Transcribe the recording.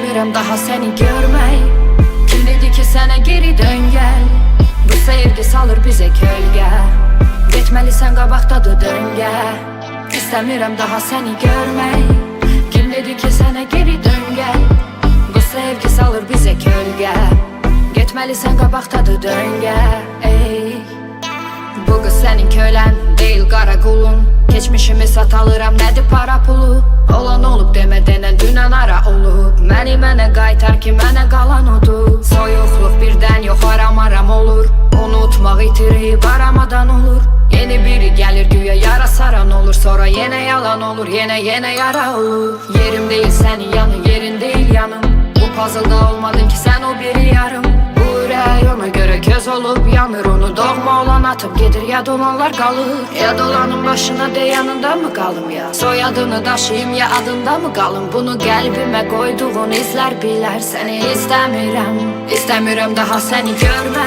İstəmirəm daha səni görmək Kim dedi ki sənə geri dön gəl Bu sevgi salır bizə kölgə Getməlisən qabaqdadır döngə İstəmirəm daha səni görmək Kim dedi ki sənə geri dön gəl Bu sevgi salır bizə kölgə Getməlisən qabaqdadır döngə Ey Bu qız sənin kölən deyil qara qulun Keçmişimi satalıram nədir para pulu Məni mənə qaytar ki mənə qalan odur. Soyuqluq birdən yox aram aram olur. Unutmaq itirib aramadan olur. Yeni biri gəlir güya yara saran olur. Sonra yenə yalan olur yenə yenə yara olur. Yerim deyil sənin yanın yerin deyil yanım. Bu puzzle'da olmadın ki sen o biri yarım Ona görə göz olub yanır. Onu doğma olan atıp gedir ya dolanlar qalır Ya dolanın başına de yanında mı qalım ya? Soyadını daşıyım ya adında mı qalım Bunu qəlbimə qoyduğun izlər bilər Səni istəmirəm İstəmirəm daha səni görmək